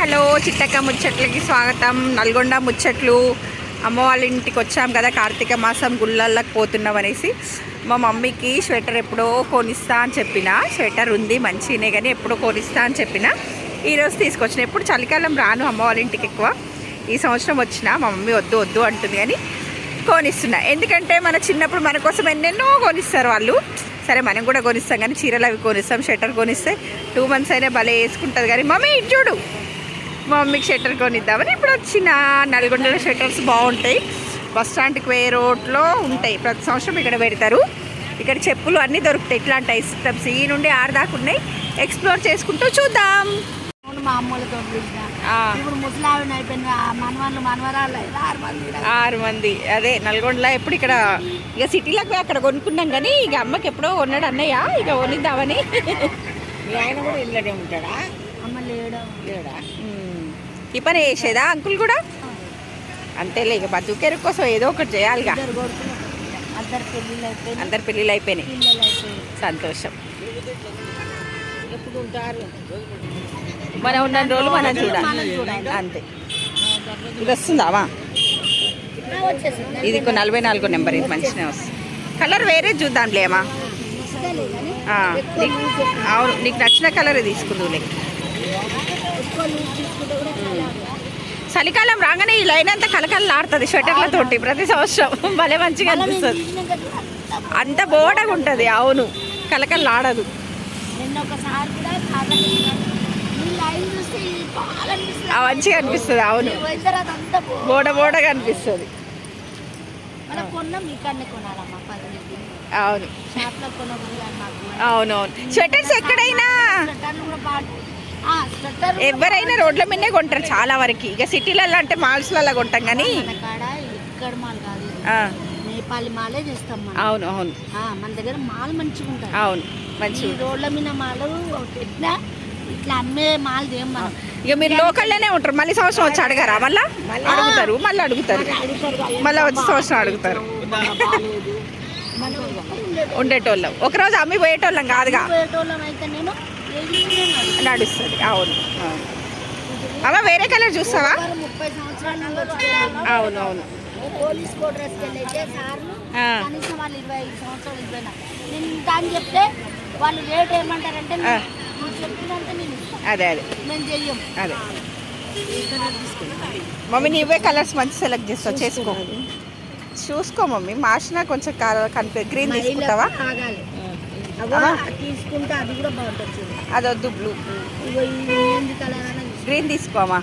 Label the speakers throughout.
Speaker 1: Hello చిట్టక్క ముచ్చట్లకి స్వాగతం. నల్గొండ ముచ్చట్లు. అమ్మ వాళ్ళ ఇంటికి వచ్చాం కదా కార్తీక మాసం గుళ్ళల్లోకి పోతున్నాం అనేసి. మా మమ్మీకి స్వెటర్ ఎప్పుడో కొనిస్తా అని చెప్పిన. స్వెటర్ ఉంది మంచిగానే కానీ ఎప్పుడో కొనిస్తా అని చెప్పిన. ఈరోజు తీసుకొచ్చిన. ఎప్పుడు చలికాలం రాను అమ్మ వాళ్ళ ఇంటికి ఎక్కువ. ఈ సంవత్సరం వచ్చిన మా మమ్మీ వద్దు వద్దు అంటుంది కానీ కొనిస్తున్నా. ఎందుకంటే మన చిన్నప్పుడు మన కోసం ఎన్నెన్నో కొనిస్తారు వాళ్ళు. సరే మనం కూడా కొనిస్తాం కానీ చీరలు అవి కొనిస్తాం షట్టర్ కొనిస్తే టూ మంత్స్ అయినా భలే వేసుకుంటుంది కానీ మమ్మీ ఇటు చూడు. మా మమ్మీకి షట్టర్ కొనిద్దామని ఇప్పుడు వచ్చిన నల్గొండలో షట్టర్స్ బాగుంటాయి. బస్ స్టాండ్కి పోయే రోడ్లో ఉంటాయి. ప్రతి సంవత్సరం ఇక్కడ పెడతారు. ఇక్కడ చెప్పులు అన్నీ దొరుకుతాయి. ఇట్లాంటి ఐటమ్స్ ఈ నుండి ఆడదాకా ఉన్నాయి. ఎక్స్ప్లోర్ చేసుకుంటూ చూద్దాం.
Speaker 2: ఆరు మంది.
Speaker 1: ఆరు అదే నల్గొండలో ఎప్పుడు ఇక్కడ ఇక సిటీలోకి అక్కడ కొనుక్కున్నాం కానీ ఇక అమ్మకి ఎప్పుడో కొన్నాడు అన్నయ్య. ఇక కొనిద్దామని.
Speaker 3: ఆయన కూడా ఇల్లడే ఉంటాడా?
Speaker 2: అమ్మ లేడు?
Speaker 3: లేడా.
Speaker 1: ఈ పని చేసేదా అంకుల్ కూడా? అంతేలే ఇక బతుకేరు కోసం ఏదో ఒకటి చేయాలిగా.
Speaker 2: అందరు పెళ్ళిళ్ళు
Speaker 1: అయిపోయినాయి. సంతోషం. మనం ఉన్న రోజులు మనం చూడాలి. అంతే. ఇది వస్తుందావా ఇది నలభై నాలుగో నెంబర్ ఇది మంచిగా వస్తుంది. కలర్ వేరే చూద్దాంలే అమ్మా.
Speaker 2: వస్తలే కానీ
Speaker 1: ఆ,
Speaker 2: ఎక్కువ
Speaker 1: నీకు-
Speaker 2: లూజ్ ఎక్కువ.
Speaker 1: అవును నీకు నచ్చిన కలర్ తీసుకుందులే. చలికాలం రాగానే ఈ లైన్ అంతా కలకలలాడుతుంది స్వెటర్లతోటి ప్రతి సంవత్సరం. భలే మంచిగా అనిపిస్తుంది.
Speaker 2: అంత
Speaker 1: బోడగా ఉంటుంది అవును. కలకలలాడదు మంచిగా అనిపిస్తుంది అవును. బోడ బోడగా అనిపిస్తుంది. అవును. అవునవును. స్వెటర్స్ ఎక్కడైనా? ఎవరైనా రోడ్ల మీదే కొంటారు చాలా వరకు. ఇక సిటీలలో అంటే మాల్స్లలో కొంటాం కానీ
Speaker 2: ఇక్కడ మాల్ కాదు నేపాలి మాలే చేస్తాం
Speaker 1: అవును అవును.
Speaker 2: మన దగ్గర మాల్ మంచిగా ఉంటుంది.
Speaker 1: అవును మంచి
Speaker 2: రోడ్ల మీద మాలు పెట్టినా ఇట్లా అమ్మే మాల్ మనం.
Speaker 1: ఇక మీరు లోకల్లోనే ఉంటారు. మళ్ళీ సంవత్సరం వచ్చి అడగారా? మళ్ళా? అడుగుతారు మళ్ళీ అడుగుతారు. మళ్ళీ వచ్చి సంవత్సరం అడుగుతారు. ఉండేటోళ్ళం. ఒకరోజు అమ్మి పోయేటోళ్ళం కాదుగా?
Speaker 2: పోయేటోళ్ళం అయితే నేను.
Speaker 1: నడుస్తుంది. అవును. అమ్మ వేరే కలర్ చూస్తావా. అవును అవును
Speaker 2: పోలీస్ కోటర్స్కి వెళ్ళైతే సార్లు
Speaker 1: ఆ.
Speaker 2: కనీసం వాళ్ళు ఇరవై ఐదు సంవత్సరాలు ఇరవై నా- నేను ఇంత అని చెప్తే వాళ్ళు రేట్ ఏమంటారంటే
Speaker 1: ఆ.
Speaker 2: నువ్వు చెప్పినంత నేను ఇస్తాను
Speaker 1: అదే అదే.
Speaker 2: మేము చెయ్యం.
Speaker 1: అదే. మమ్మీ నీవే కలర్స్ మంచి సెలెక్ట్ చేస్తావు. చేసుకో చూసుకో. మమ్మీ. మాసిన కొంచెం కలర్ కనిపి గ్రీన్ తీసుకుంటావా?
Speaker 2: తీసుకుంటే అది కూడా బాగుంటుంది చూడు
Speaker 1: అది వద్దు బ్లూ గ్రీన్ తీసుకోమా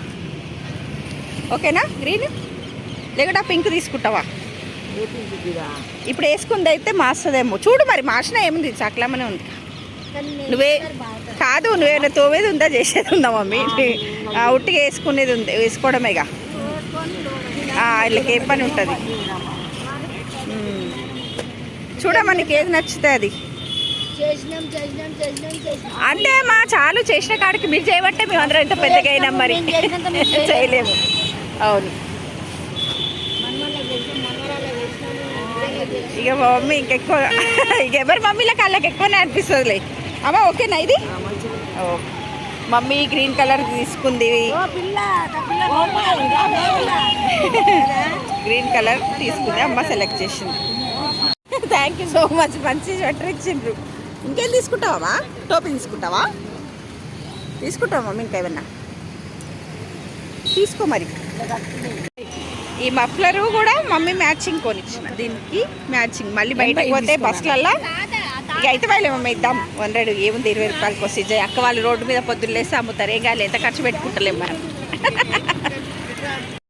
Speaker 1: ఓకేనా? గ్రీన్ లేకుంటే పింక్ తీసుకుంటావా? ఇప్పుడు వేసుకుంది అయితే మాస్తుందేమో. చూడు మరి మాసిన ఏముంది? చక్కలమనే ఉంది. నువ్వే కాదు నువ్వేమైనా తోమేది ఉందా చేసేది ఉందా మమ్మీ? ఉట్టిగా వేసుకునేది ఉంది వేసుకోవడమేగా వీళ్ళకి ఏ పని ఉంటుంది. చూడమ్మా నీకు ఏది నచ్చితే అది
Speaker 2: చేసినాం చేసినాం చేసినాం చేసినాం
Speaker 1: అంటే మా చాలు చేసిన కాడికి మీరు చేయబట్టే మేము అందరం ఇంత పెద్దగా అయినాం మరి. చేయలేము. అవును. ఇక మా మమ్మీ ఇంకెక్కువ ఇక ఎవరి మమ్మీల కళ్ళకి ఎక్కువనే అనిపిస్తుందిలే. అమ్మ ఓకేనా ఇది. మమ్మీ గ్రీన్ కలర్ తీసుకుంది. గ్రీన్ కలర్ తీసుకుంది. అమ్మ సెలెక్ట్ చేసింది. థ్యాంక్ యూ సో మచ్ మంచి స్వెటర్ ఇచ్చిండ్రు. ఇంకేం తీసుకుంటావా టోపీ తీసుకుంటావా? తీసుకుంటావా మమ్మీ ఇంకా ఏమన్నా? తీసుకో మరి. ఈ మఫ్లరు కూడా మమ్మీ మ్యాచింగ్ కొనిచ్చిన. దీనికి మ్యాచింగ్. మళ్ళీ బయటకు పోతే బస్సులల్లో ఇక అయితే వాళ్ళే మమ్మీ ఇద్దాం. హండ్రెడ్ ఏముంది ఇరవై రూపాయలకి వస్తే అక్క వాళ్ళు రోడ్డు మీద పొద్దున్న లేసి అమ్ముతారు. ఏం కాదు ఎంత ఖర్చు పెట్టుకుంటలేము మనం.